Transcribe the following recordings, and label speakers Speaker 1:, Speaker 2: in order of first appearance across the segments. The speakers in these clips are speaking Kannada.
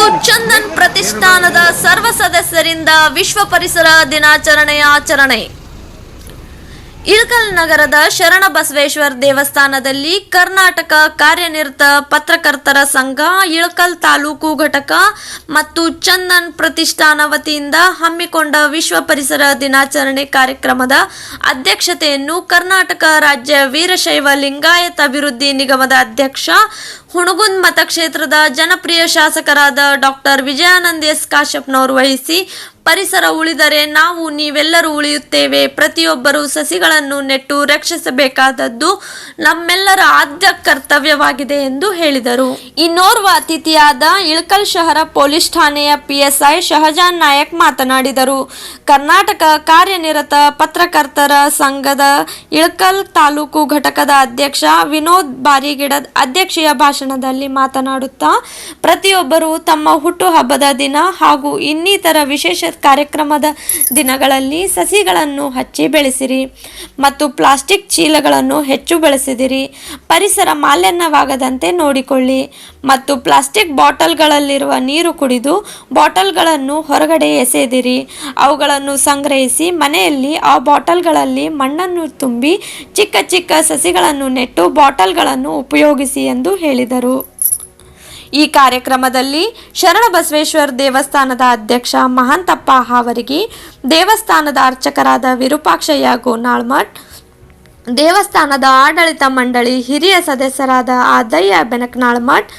Speaker 1: ಮತ್ತು ಚಂದನ್ ಪ್ರತಿಷ್ಠಾನದ ಸರ್ವ ಸದಸ್ಯರಿಂದ ವಿಶ್ವ ಪರಿಸರ ದಿನಾಚರಣೆಯ ಆಚರಣೆ. ಇಳಕಲ್ ನಗರದ ಶರಣ ಬಸವೇಶ್ವರ ದೇವಸ್ಥಾನದಲ್ಲಿ ಕರ್ನಾಟಕ ಕಾರ್ಯನಿರತ ಪತ್ರಕರ್ತರ ಸಂಘ, ಇಳಕಲ್ ತಾಲೂಕು ಘಟಕ ಮತ್ತು ಚಂದನ್ ಪ್ರತಿಷ್ಠಾನ ವತಿಯಿಂದ ಹಮ್ಮಿಕೊಂಡ ವಿಶ್ವ ಪರಿಸರ ದಿನಾಚರಣೆ ಕಾರ್ಯಕ್ರಮದ ಅಧ್ಯಕ್ಷತೆಯನ್ನು ಕರ್ನಾಟಕ ರಾಜ್ಯ ವೀರಶೈವ ಲಿಂಗಾಯತ ಅಭಿವೃದ್ಧಿ ನಿಗಮದ ಅಧ್ಯಕ್ಷ, ಹುಣಗುಂದ್ ಮತಕ್ಷೇತ್ರದ ಜನಪ್ರಿಯ ಶಾಸಕರಾದ ಡಾಕ್ಟರ್ ವಿಜಯಾನಂದ ಎಸ್ ಕಾಶ್ಯಪ್ನವರು ವಹಿಸಿ ಪರಿಸರ ಉಳಿದರೆ ನಾವು ನೀವೆಲ್ಲರೂ ಉಳಿಯುತ್ತೇವೆ. ಪ್ರತಿಯೊಬ್ಬರು ಸಸಿಗಳನ್ನು ನೆಟ್ಟು ರಕ್ಷಿಸಬೇಕಾದದ್ದು ನಮ್ಮೆಲ್ಲರ ಆದ್ಯ ಕರ್ತವ್ಯವಾಗಿದೆ ಎಂದು ಹೇಳಿದರು. ಇನ್ನೋರ್ವ ಅತಿಥಿಯಾದ ಇಳಕಲ್ ಶಹರ ಪೊಲೀಸ್ ಠಾಣೆಯ ಪಿಎಸ್ಐ ಶಹಜಾನ್ ನಾಯಕ್ ಮಾತನಾಡಿದರು. ಕರ್ನಾಟಕ ಕಾರ್ಯನಿರತ ಪತ್ರಕರ್ತರ ಸಂಘದ ಇಳಕಲ್ ತಾಲೂಕು ಘಟಕದ ಅಧ್ಯಕ್ಷ ವಿನೋದ್ ಬಾರಿಗಿಡ ಅಧ್ಯಕ್ಷೀಯ ಭಾಷಣದಲ್ಲಿ ಮಾತನಾಡುತ್ತಾ, ಪ್ರತಿಯೊಬ್ಬರು ತಮ್ಮ ಹುಟ್ಟುಹಬ್ಬದ ದಿನ ಹಾಗೂ ಇನ್ನಿತರ ವಿಶೇಷ ಕಾರ್ಯಕ್ರಮದ ದಿನಗಳಲ್ಲಿ ಸಸಿಗಳನ್ನು ಹಚ್ಚಿ ಬೆಳೆಸಿರಿ ಮತ್ತು ಪ್ಲಾಸ್ಟಿಕ್ ಚೀಲಗಳನ್ನು ಹೆಚ್ಚು ಬಳಸಿದಿರಿ. ಪರಿಸರ ಮಾಲಿನ್ಯವಾಗದಂತೆ ನೋಡಿಕೊಳ್ಳಿ ಮತ್ತು ಪ್ಲಾಸ್ಟಿಕ್ ಬಾಟಲ್ಗಳಲ್ಲಿರುವ ನೀರು ಕುಡಿದು ಬಾಟಲ್ಗಳನ್ನು ಹೊರಗಡೆ ಎಸೆದಿರಿ. ಅವುಗಳನ್ನು ಸಂಗ್ರಹಿಸಿ ಮನೆಯಲ್ಲಿ ಆ ಬಾಟಲ್ಗಳಲ್ಲಿ ಮಣ್ಣನ್ನು ತುಂಬಿ ಚಿಕ್ಕ ಚಿಕ್ಕ ಸಸಿಗಳನ್ನು ನೆಟ್ಟು ಬಾಟಲ್ಗಳನ್ನು ಉಪಯೋಗಿಸಿ ಎಂದು ಹೇಳಿದರು. ಈ ಕಾರ್ಯಕ್ರಮದಲ್ಲಿ ಶರಣ ಬಸವೇಶ್ವರ ದೇವಸ್ಥಾನದ ಅಧ್ಯಕ್ಷ ಮಹಾಂತಪ್ಪ ಹಾವರಿಗೆ ದೇವಸ್ಥಾನದ ಅರ್ಚಕರಾದ ವಿರೂಪಾಕ್ಷಯ್ಯ ಗೋನಾಳ್ಮಠ್ ದೇವಸ್ಥಾನದ ಆಡಳಿತ ಮಂಡಳಿ ಹಿರಿಯ ಸದಸ್ಯರಾದ ಆದಯ್ಯ ಬೆನಕನಾಳ್ಮಠ್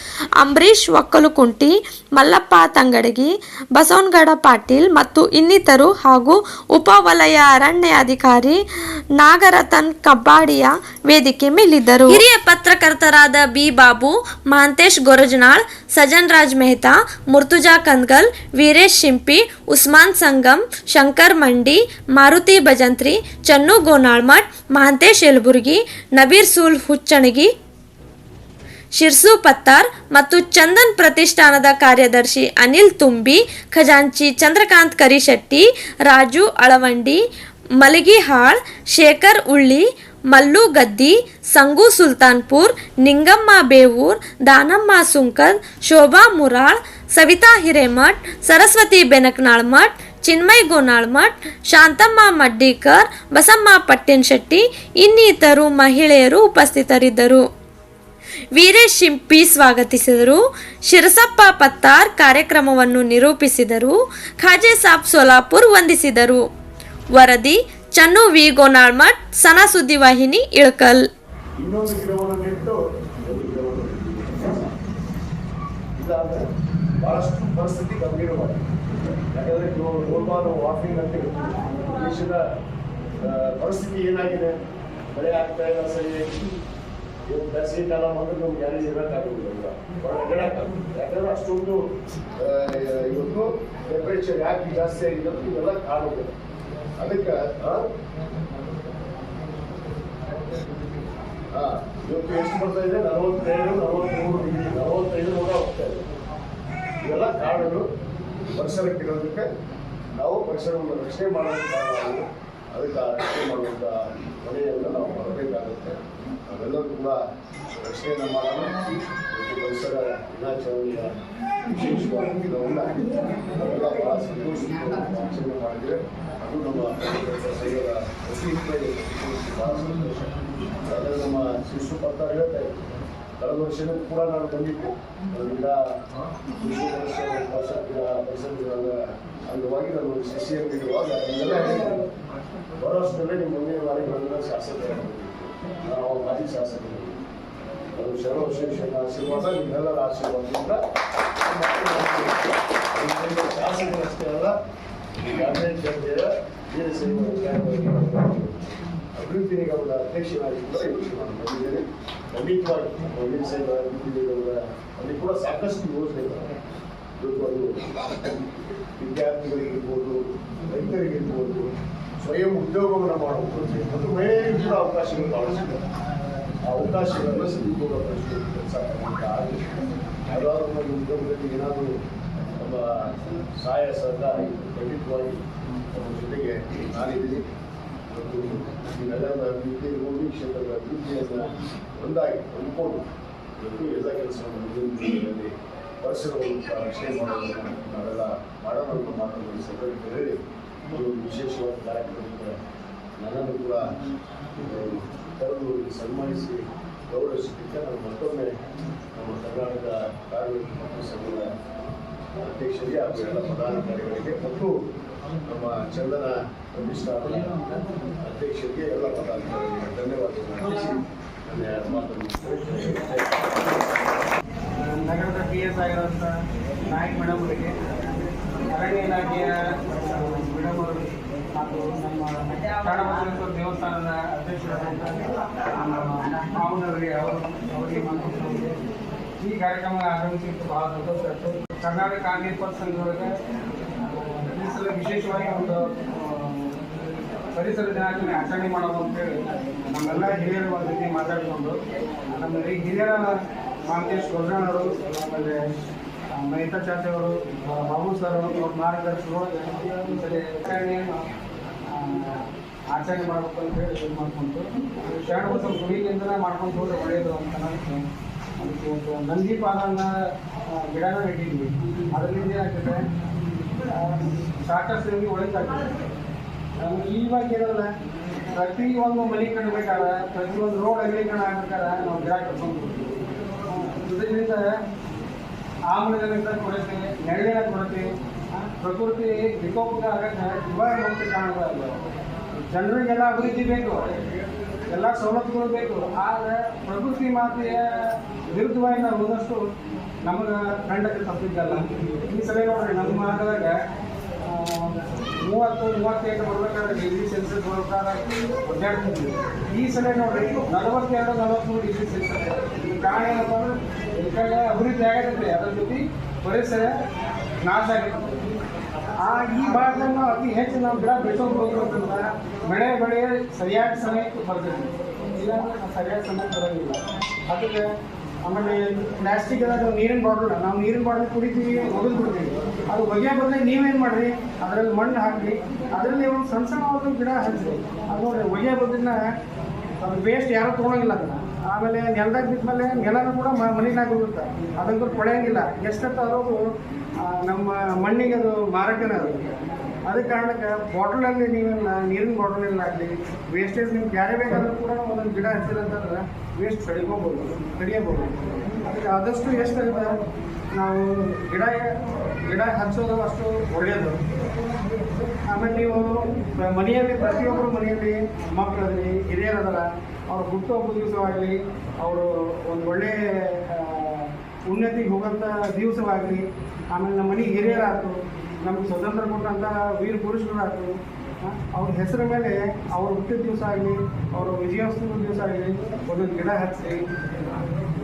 Speaker 1: ಅಂಬರೀಶ್ ಒಕ್ಕಲುಕುಂಟಿ, ಮಲ್ಲಪ್ಪ ತಂಗಡಗಿ, ಬಸವನಗಡ ಪಾಟೀಲ್ ಮತ್ತು ಇನ್ನಿತರು ಹಾಗೂ ಉಪವಲಯ ಅರಣ್ಯಾಧಿಕಾರಿ ನಾಗರತನ್ ಕಬ್ಬಾಡಿಯ ವೇದಿಕೆ ಮೇಲಿದ್ದರು. ಹಿರಿಯ ಪತ್ರಕರ್ತರಾದ ಬಿ. ಬಾಬು ಮಹಾಂತೇಶ್ ಗೊರಜನಾಳ್, ಸಜನ್ ರಾಜ್ ಮೆಹ್ತಾ, ಮುರ್ತುಜಾ ಕಂದ್ಗಲ್, ವೀರೇಶ್ ಶಿಂಪಿ, ಉಸ್ಮಾನ್ ಸಂಗಮ್, ಶಂಕರ್ ಮಂಡಿ, ಮಾರುತಿ ಭಜಂತ್ರಿ, ಚನ್ನು ಗೋನಾಳ್ಮಠ್ ಮಹಾಂತೇಶ್ ಯಲಬುರ್ಗಿ, ನಬೀರ್ ಸೂಲ್ ಹುಚ್ಚಣಗಿ, ಶಿರ್ಸು ಪತ್ತಾರ್ ಮತ್ತು ಚಂದನ್ ಪ್ರತಿಷ್ಠಾನದ ಕಾರ್ಯದರ್ಶಿ ಅನಿಲ್ ತುಂಬಿ, ಖಜಾಂಚಿ ಚಂದ್ರಕಾಂತ್ ಕರಿಶೆಟ್ಟಿ, ರಾಜು ಅಳವಂಡಿ, ಮಲಗಿಹಾಳ್, ಶೇಖರ್ ಉಳ್ಳಿ, ಮಲ್ಲು ಗದ್ದಿ, ಸಂಗು ಸುಲ್ತಾನ್ಪುರ್, ನಿಂಗಮ್ಮ ಬೇವೂರ್, ದಾನಮ್ಮ ಸುಂಕದ್ ಶೋಭಾ ಮುರಾಳ್, ಸವಿತಾ ಹಿರೇಮಠ್, ಸರಸ್ವತಿ ಬೆನಕನಾಳ್ಮಠ್ ಚಿನ್ಮಯ್ ಗೋನಾಳ್ಮಠ್, ಶಾಂತಮ್ಮ ಮಡ್ಡಿಕರ್, ಬಸಮ್ಮ ಪಟ್ಟಿನಶೆಟ್ಟಿ ಇನ್ನಿತರು ಮಹಿಳೆಯರು ಉಪಸ್ಥಿತರಿದ್ದರು. ವೀರೇಶ್ ಶಿಂಪಿ ಸ್ವಾಗತಿಸಿದರು. ಶಿರಸಪ್ಪ ಪತ್ತಾರ್ ಕಾರ್ಯಕ್ರಮವನ್ನು ನಿರೂಪಿಸಿದರು. ಖಾಜೆ ಸಾಬ್ ಸೋಲಾಪುರ್ ವಂದಿಸಿದರು. ವರದಿ, ಚನ್ನು ವಿ. ಗೋನಾಳ್ಮಠ್ ಸನಾ ಸುದ್ದಿವಾಹಿನಿ ಇಳಕಲ್.
Speaker 2: ಆ, ಪರಿಸ್ಥಿತಿ ಏನಾಗಿದೆ? ಮಳೆ ಆಗ್ತಾ ಇಲ್ಲ ಸರಿ. ಇವತ್ತು ಬೇಸಿಗೆ ಕಾಲ ಬಂದ್ರೆ ನಮ್ಗೆ ಗ್ಯಾರೇಜ್ ಇರೋಕ್ಕಾಗೋದಿಲ್ಲ ಹೊರಗಡೆ ಯಾಕಂದ್ರೆ ಅಷ್ಟೊಂದು ಇವತ್ತು ಟೆಂಪರೇಚರ್ ಯಾಕೆ ಜಾಸ್ತಿ ಆಗಿದೆ ಇವೆಲ್ಲ ಕಾರಣಗಳು. ಅದಕ್ಕೆ ಹಾ, ಇವತ್ತು ಎಷ್ಟು ಬರ್ತಾ ಇದೆ? ನಲವತ್ತೈದು ನಲವತ್ತ್ಮೂರು ಡಿಗ್ರಿ ನಲವತ್ತೈದು ಕೂಡ ಹೋಗ್ತಾ ಇದೆ. ಇವೆಲ್ಲ ಕಾರಣಗಳು ಪರಿಸರಕ್ಕಿರೋದಕ್ಕೆ ನಾವು ಪರಿಸರವನ್ನು ರಕ್ಷಣೆ ಕಾರಣ ಅದಕ್ಕೆ ಆ ರಕ್ಷಣೆ ಮಾಡುವಂಥ ಹೊಣೆಯನ್ನು ನಾವು ಮಾಡಬೇಕಾಗುತ್ತೆ. ನಾವೆಲ್ಲರೂ ಕೂಡ ರಕ್ಷಣೆಯನ್ನು ಮಾಡೋಣ ಪರಿಸರ ದಿನಾಚರಣೆಯ ವಿಶೇಷವಾಗಿ ನಾವೆಲ್ಲ ಸಂತೋಷದಿಂದ ಆಚರಣೆ ಮಾಡಿದರೆ ಅದು ನಮ್ಮ ಸಂಘದ ಪ್ರತಿ ಬಹಳ ಸಂತೋಷ. ನಮ್ಮ ಶಿಶು ಪತ್ರ ಹೇಳ್ತಾ ಇದ್ರು ಕಳೆದ ವರ್ಷನೂ ಕೂಡ ನಾನು ಬಂದಿದ್ದೆ. ಅದರಿಂದ ಗಿಡ ಶಿಶು ಪರಿಸರ ಪರಿಸರ ಗಿಡ ಪರಿಸರ ಅಂಗವಾಗಿ ನಾನು ಒಂದು ಇರುವಾಗ ಬರೋ ವರ್ಷದಲ್ಲೇ ನಿಮ್ಮ ಮುಂದಿನ ಬಾರಿಗಳನ್ನ ಶಾಸಕರು ನಾವು ಮಾಜಿ ಶಾಸಕರು ಅದು ಶರಣ ವಿಶೇಷ ಆಶೀರ್ವಾದ, ನಿಮ್ಮೆಲ್ಲರ ಆಶೀರ್ವಾದದಿಂದ ಶಾಸಕರಷ್ಟೇ ಅಲ್ಲ ಕ್ಯಾಬಿನೆಟ್ ದರ್ಜೆಯ ವೀರಶೈವ ಅಭಿವೃದ್ಧಿ ನಿಗಮದ ಅಧ್ಯಕ್ಷರಾಗಿ ಕೂಡ ಯೋಚನೆ ಬಂದಿದ್ದೇನೆ. ಖಂಡಿತವಾಗಿ ಅಭಿವೃದ್ಧಿ ನಿಗಮದ ಅಲ್ಲಿ ಕೂಡ ಸಾಕಷ್ಟು ಯೋಜನೆಗಳು ಇವತ್ತು ಅದು ವಿದ್ಯಾರ್ಥಿಗಳಿಗಿರ್ಬೋದು ರೈತರಿಗಿರ್ಬೋದು ಸ್ವಯಂ ಉದ್ಯೋಗವನ್ನು ಮಾಡಬಹುದು ಮತ್ತು ಮಹಿಳೆಯರಿಗೂ ಕೂಡ ಅವಕಾಶಗಳು ಕಾಣಿಸಿದೆ ಆ ಅವಕಾಶಗಳನ್ನು ಸದುಪಯೋಗಪಡಿಸುವ ಕೆಲಸ ಯಾವ್ದಾದ್ರು ಒಂದು ಉದ್ಯೋಗದಲ್ಲಿ ಏನಾದರೂ ನಮ್ಮ ಸಹಾಯ ಸಹಕಾರ ಖಂಡಿತವಾಗಿ ನಮ್ಮ ಜೊತೆಗೆ ನಾನಿದ್ದೀನಿ ನೀವೆಲ್ಲರ ಅಭಿವೃದ್ಧಿ ಈ ಕ್ಷೇತ್ರದ ಅಭಿವೃದ್ಧಿಯನ್ನು ಒಂದಾಗಿ ಹೊಂದ್ಕೊಂಡು ಇವತ್ತು ಎಲ್ಲ ಕೆಲಸವನ್ನು ಮುಂದಿನ ದಿನಗಳಲ್ಲಿ ಪರಿಸರವನ್ನು ರಕ್ಷಣೆ ಮಾಡೋದನ್ನ ನಾವೆಲ್ಲ ಮಾಡೋಣ ಮಾಡೋದು ಸಭೆಗೆ ಹೇಳಿ ಒಂದು ವಿಶೇಷವಾದ ಕಾರ್ಯಕ್ರಮಕ್ಕೆ ನನ್ನನ್ನು ಕೂಡ ಸನ್ಮಾನಿಸಿ ಗೌರವಿಸಲಿಕ್ಕೆ ನಾನು ಮತ್ತೊಮ್ಮೆ ನಮ್ಮ ಕರ್ನಾಟಕ ಕಾರ್ಮಿಕ ಸಂಘದ ಅಧ್ಯಕ್ಷರಿಗೆ ಹಾಗೂ ಎಲ್ಲ ಪದಾಧಿಕಾರಿಗಳಿಗೆ ಮತ್ತು ನಮ್ಮ ಚಂದನ ಪ್ರತಿಷ್ಠಾನದ ಅಧ್ಯಕ್ಷರಿಗೆ ಎಲ್ಲ ಪದಾಧಿಕಾರಿಗಳಿಗೆ ಧನ್ಯವಾದಗಳು.
Speaker 3: ನಗರದ ಪಿ ಎಸ್ ಆಗಿರುವಂಥ ನಾಯಕ್ ಮೇಡಮ್ ಅವರಿಗೆ ಅರಣ್ಯ ಇಲಾಖೆಯ ಮೇಡಮ್ ಅವರು ಹಾಗೂ ನಮ್ಮ ಕಾಡಬಸವೇಶ್ವರ ದೇವಸ್ಥಾನದ ಅಧ್ಯಕ್ಷರಾದಂಥ ಮಾವನವರಿಗೆ ಅವರು ಅವರಿಗೆ ಮಾತಾಡ್ತಾರೆ ಈ ಕಾರ್ಯಕ್ರಮ ಆಗಮಿಸಿದ್ದು ಬಹಳ ಸಂತೋಷ. ಆಯಿತು ಕರ್ನಾಟಕ ಕಾಂಗ್ರೆಸ್ ಪಕ್ಷ ಸಂಘದೊಳಗೆ ವಿಶೇಷವಾಗಿ ಒಂದು ಪರಿಸರ ದಿನಾಚರಣೆ ಆಚರಣೆ ಮಾಡೋದು ಅಂತೇಳಿ ನಮ್ಮೆಲ್ಲ ಹಿರಿಯರ ಜೊತೆ ಮಾತಾಡಿಕೊಂಡು ನಮ್ಮ ಈ ಹಿರಿಯರ ಮಾಂತೇಶ್ ಅವರು ಆಮೇಲೆ ಮಹಿತಾ ಚಾಚೆ ಅವರು ಬಾಬು ಸರ್ ಅವ್ರ ಮಾರ್ಗದರ್ಶಕರು ಆಚರಣೆಯನ್ನು ಆಚರಣೆ ಮಾಡಬೇಕು ಅಂತ ಹೇಳಿ ಇದು ಮಾಡ್ಕೊಂಡು ಶರಣ ಬಸವ ಮಾಡ್ಕೊಂಡು ಹೋದ್ರೆ ಒಳ್ಳೆಯದು ಅಂತ ಒಂದು ನಂದಿ ಪಾಲನ್ನ ಗಿಡನ ನೆಟ್ಟಿದ್ವಿ. ಅದರಿಂದ ಏನಾಗ್ತದೆ ಸಾಕಷ್ಟು ನಮಗೆ ಒಳ್ಳೇದಾಗ್ತದೆ ನಮ್ಗೆ ಇವಾಗ ಏನಲ್ಲ ಪ್ರತಿ ಒಂದು ಮನೆ ಕಟ್ಟಬೇಕಾದ್ರೆ ಪ್ರತಿ ಒಂದು ರೋಡ್ ಅಗಲೀಕರಣ ಆಗ್ಬೇಕಾದ್ರೆ ನಾವು ಗಿಡ ಕಟ್ಕೊಂಡು ಇದರಿಂದ ಆಮ್ಲಜನಕ ಕೊರತೆ, ನೆರಳಿನ ಕೊರತೆ ಪ್ರಕೃತಿ ವಿಕೋಪದ ಆಗಕ್ಕೆ ಇವಾಗ ಕಾರಣಗಳಲ್ಲ ಜನರಿಗೆಲ್ಲ ಅಭಿವೃದ್ಧಿ ಬೇಕು. ಎಲ್ಲ ಸವಲತ್ತುಗಳು ಬೇಕು. ಆದರೆ ಪ್ರಕೃತಿ ಮಾತೆಯ ವಿರುದ್ಧವಾಗಿ ನಾವು ಹೋದಷ್ಟು ನಮಗೆ ಕಂಡಕ್ಕೆ ತಪ್ಪಿದ್ದಲ್ಲ. ಈ ಸಲ ನೋಡ್ರಿ, ನಮ್ಮ ಮಾರ್ಗದಾಗ ಮೂವತ್ತು, ಮೂವತ್ತೈದು ಬರ್ಬೇಕಾದ್ರೆ ಡಿಗ್ರಿ ಸೆಲ್ಸಿಯಸ್ ಬರ್ಬೇಕಾದ್ರೆ ಒದ್ದಾಡ್ತಿದ್ವಿ ಈ ಸಲ ನೋಡ್ರಿ, ನಲವತ್ತೆರಡು ನಲವತ್ತ್ಮೂರು ಡಿಗ್ರಿ ಸೆಲ್ಸಿಯಸ್ ಕಾರಣ ಏನಪ್ಪ ಅಂದ್ರೆ ಅಭಿವೃದ್ಧಿ ಆಗತ್ತೆ ಅದ್ರ ಜೊತೆ ಪರಿಸರ ನಾಶ ಆಗತ್ತೆ ಆ ಈ ಭಾಗವನ್ನು ಅತಿ ಹೆಚ್ಚು ನಾವು ಗಿಡ ಬೆಳೆಸೋದು ಹೋಗಿರೋದ್ರಿಂದ ಬೆಳೆ ಬೆಳೆ ಸರಿಯಾದ ಸಮಯಕ್ಕೆ ಬರ್ತೈತಿ ಇಲ್ಲಾಂದ್ರೆ ಸರಿಯಾದ ಸಮಯಕ್ಕೆ ಬರೋದಿಲ್ಲ. ಅದಕ್ಕೆ ಆಮೇಲೆ ಪ್ಲಾಸ್ಟಿಕ್ ಎಲ್ಲ ನೀರಿನ ಬಾಟಲ್, ನಾವು ನೀರಿನ ಬಾಟಲ್ ಕುಡಿತೀವಿ ಮೊದಲು ಬಿಡ್ತೀವಿ. ಅದು ಬಗೆ ಬಂದರೆ ನೀವೇನು ಮಾಡ್ರಿ? ಅದರಲ್ಲಿ ಮಣ್ಣು ಹಾಕಿ ಅದರಲ್ಲಿ ಒಂದು ಸಣ್ಣ ಸಣ್ಣ ಗಿಡ ಹಚ್ಚಿರಿ ಅದು ಬಗೆ ಬದಲಿನ ಅದು ವೇಸ್ಟ್ ಯಾರು ತೊಗೊಳಂಗಿಲ್ಲ ಅದನ್ನು. ಆಮೇಲೆ ನೆಲದಾಗ ಬಿದ್ಮೇಲೆ ನೆಲನೂ ಕೂಡ ಮ ಮನೆಗೆ ಹೋಗುತ್ತೆ ಅದಂತೂ ಕೊಳೆಯಂಗಿಲ್ಲ. ಎಷ್ಟು ಅದರದು ನಮ್ಮ ಮಣ್ಣಿಗೆ ಅದು ಮಾರಕನೇ ಅದು. ಅದ ಕಾರಣಕ್ಕೆ ಬಾಟಲಲ್ಲಿ ನೀವೆಲ್ಲ ನೀರಿನ ಬಾಟಲಲ್ಲಿ ಆಗಲಿ ವೇಸ್ಟೇಜ್ ನಿಮ್ಗೆ ಯಾರೇ ಬೇಕಾದ್ರೂ ಕೂಡ ಒಂದೊಂದು ಗಿಡ ಹಚ್ಚಿರಂತಂದ್ರೆ ವೇಸ್ಟ್ ಕಡಿಬೋದು ಕಡಿಯಬಹುದು ಅದಕ್ಕೆ ಆದಷ್ಟು ಎಷ್ಟಾಗುತ್ತೆ ನಾವು ಗಿಡ ಗಿಡ ಹಚ್ಚೋದು ಅಷ್ಟು ಒಳ್ಳೆಯದು ಆಮೇಲೆ ನೀವು ಮನೆಯಲ್ಲಿ ಪ್ರತಿಯೊಬ್ಬರು ಮನೆಯಲ್ಲಿ ಮಕ್ಕಳಲ್ಲಿ ಹಿರಿಯರದರ ಅವ್ರ ಹುಟ್ಟುಹಬ್ಬ ದಿವಸವಾಗಲಿ ಅವರು ಒಂದು ಒಳ್ಳೆ ಉನ್ನತಿಗೆ ಹೋಗೋಂಥ ದಿವಸವಾಗಲಿ, ಆಮೇಲೆ ನಮ್ಮ ಮನೆ ಹಿರಿಯರಾಯ್ತು ನಮ್ಗೆ ಸ್ವತಂತ್ರ ಕೊಟ್ಟಂಥ ವೀರ ಪುರುಷರಾಯ್ತು ಆ, ಅವ್ರ ಹೆಸರ ಮೇಲೆ ಅವ್ರ ಹುಟ್ಟಿದ ದಿವಸ ಆಗಲಿ ಅವ್ರ ವಿಜಯೋತ್ಸವದ ದಿವಸ ಆಗಲಿ ಒಂದೊಂದು ಗಿಡ ಹಚ್ಚಿ